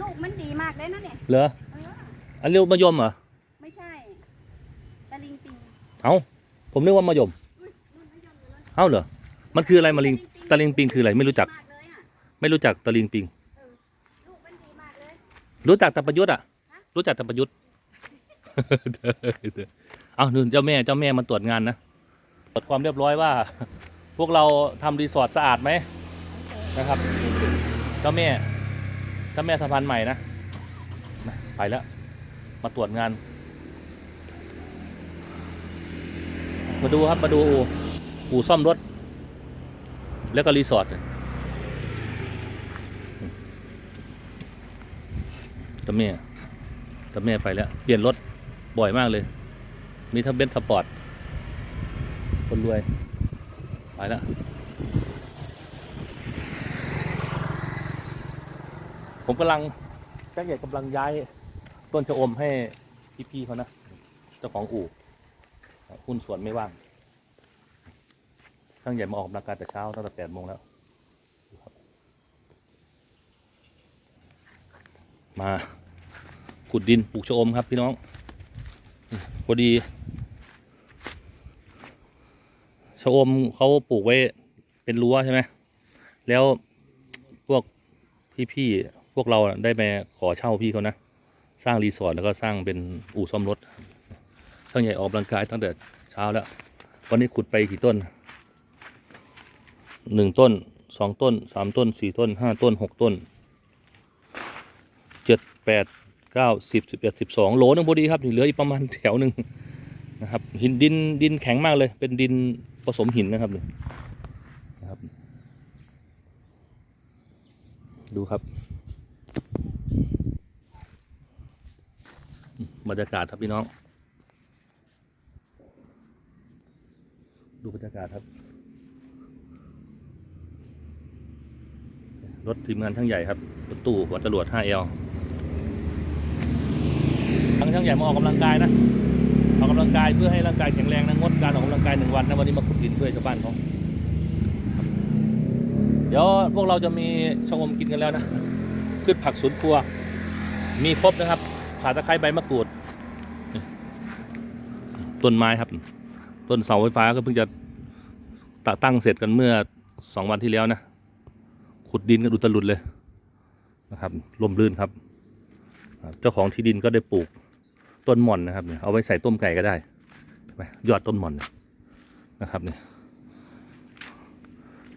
ลูกมันดีมากเลยนะเนี่ยเหรอเอออันเรียกมะยมเหรอไม่ใช่ตะลิงปิงเอ้าผมนึกว่ามะยมอุ๊ยนู่นมะยมอยู่เลยเอ้าเหรอมันคืออะไรมะลิงตะลิงปิงคืออะไรไม่รู้จัก มากเลยอะไม่รู้จักตะลิงปิง ลูกมันดีมากเลย รู้จักแต่ประยุทธ์อะฮะรู้จักแต่ประยุทธ์ เอาหนึ่งเจ้าแม่เจ้าแม่มาตรวจงานนะตรวจความเรียบร้อยว่า พวกเราทำรีสอร์ทสะอาดไหมนะครับ เจ้าแม่ เจ้าแม่สะพานใหม่นะนะไปแล้ว มาตรวจงาน มาดูครับมาดูอู่อู่ซ่อมรถ แล้วก็รีสอร์ทเจ้าแม่เจ้าแม่ไปแล้ว เปลี่ยนรถบ่อยมากเลย มีทั้งเบนซ์สปอร์ต คนรวย ไปแล้ว ผมกำลังแจ้งใหญ่กำลังย้ายต้นชะอมให้พี่ๆเขานะ เจ้าของอู่หุ้นส่วนไม่ว่างช่างใหญ่มาออกกำลังกายแต่เช้าตั้งแต่แปดโมงแล้ว มาขุดดินปลูกชะอมครับพี่น้อง พอดีชะอมเขาปลูกไว้เป็นรั้วใช่ไหม แล้วพวกพี่ๆ พวกเราได้ไปขอเช่าพี่เขานะ สร้างรีสอร์ทแล้วก็สร้างเป็นอู่ซ่อมรถช่างใหญ่ออกกำลังกายตั้งแต่เช้าแล้ว วันนี้ขุดไปกี่ต้นหนึ่งต้นสองต้นสามต้นสี่ต้นห้าต้นหกต้นเจ็ดแปดเก้าสิบสิบเอ็ดสิบสองโหลนึงพอดีครับเหลืออีกประมาณแถวหนึ่งนะครับ หินดินดินแข็งมากเลย เป็นดินผสมหินนะครับนะครับ ดูครับ บรรยากาศครับพี่น้อง ดูบรรยากาศครับ รถทีมงานช่างใหญ่ครับรถตู้หัวจรวด 5L ทางช่างใหญ่มาออกกำลังกายนะออกกำลังกายเพื่อให้ร่างกายแข็งแรงนะงดการออกกำลังกายหนึ่งวันนะวันนี้มาขุดดินช่วยชาวบ้านเขาเดี๋ยวพวกเราจะมีชะอมกินกันแล้วนะพืชผักสวนครัว มีครบนะครับ ขาตะไคร้ใบมะกรูด ต้นไม้ครับ ต้นเสาไฟฟ้าก็เพิ่งจะตตั้งเสร็จกันเมื่อสองวันที่แล้วนะ ขุดดินกันอุตลุดเลยนะครับลมรื่นครับ เจ้าของที่ดินก็ได้ปลูกต้นหม่อนนะครับเนี่ยเอาไว้ใส่ต้มไก่ก็ได้ไหยอดต้นหม่อนนนะครับเนี่ย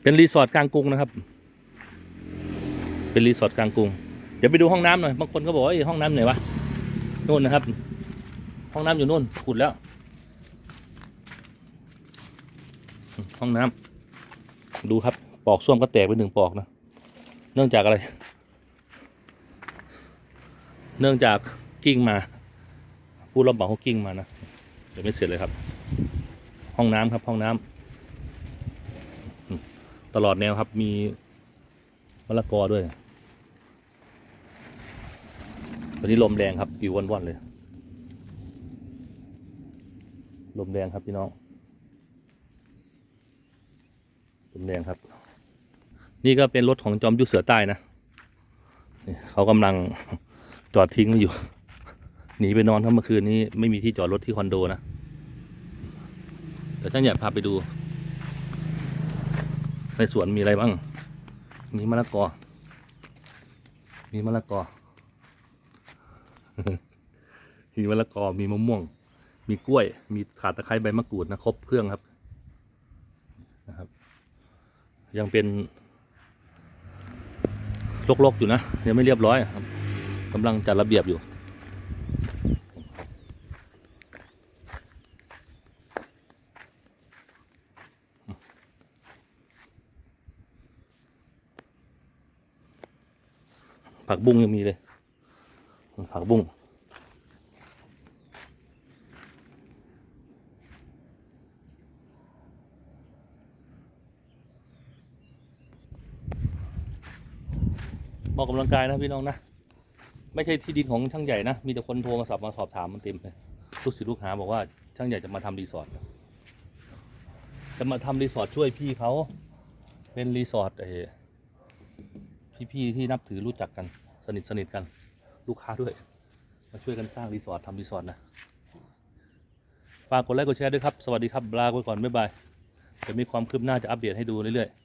เป็นรีสอร์ทกลางกรุงนะครับ เป็นรีสอร์ทกลางกรุง เดี๋ยวไปดูห้องน้ำหน่อย บางคนก็บอกว่าเอ้ยห้องน้ำไหนวะนู่นนะครับ ห้องน้ำอยู่นู่นขุดแล้ว ห้องน้ำดูครับปอกส้วมก็แตกไปหนึ่งปอกนะ เนื่องจากอะไร เนื่องจากกิ้งมา ผู้รับเหมาเขากิ้งมานะเดี๋ยวไม่เสร็จเลยครับ ห้องน้ำครับ ห้องน้ำอืมตลอดแนวครับมีมะละกอด้วยวันนี้ลมแรงครับปิวว่อนๆเลย ลมแรงครับพี่น้อง ลมแรงครับ นี่ก็เป็นรถของจอมยุทธเสือใต้นะเขากำลังจอดทิ้งอยู่ หนีไปนอนทั้งเมื่อคืนนี้ไม่มีที่จอดรถที่คอนโดนะเดี๋ยวท่านอยากพาไปดู ในสวนมีอะไรบ้าง มีมะละกอ มีมะละกอ มีมะละกอ มีมะม่วง มีกล้วย มีขาตะไคร้ใบมะกรูดนะครบเครื่องครับ ยังเป็นลกๆอยู่นะยังไม่เรียบร้อยครับกำลังจัดระเบียบอยู่ ผักบุ้งยังมีเลย ผักบุ้ง ออกกำลังกายนะพี่น้องนะ ไม่ใช่ที่ดินของช่างใหญ่นะ มีแต่คนโทรมาสอบมาสอบถามมันเต็มเลยลูกศิษย์ลูกหาบอกว่าช่างใหญ่จะมาทำรีสอร์ทจะมาทำรีสอร์ทช่วยพี่เขาเป็นรีสอร์ทเอพี่ๆที่นับถือรู้จักกัน สนิทสนิทกัน ลูกค้าด้วย มาช่วยกันสร้างรีสอร์ททำรีสอร์ทนะฝากกดไลค์กดแชร์ด้วยครับ สวัสดีครับลาไปก่อนบ๊ายบายเดี๋ยวมีความคืบหน้าจะอัปเดตให้ดูเรื่อยๆ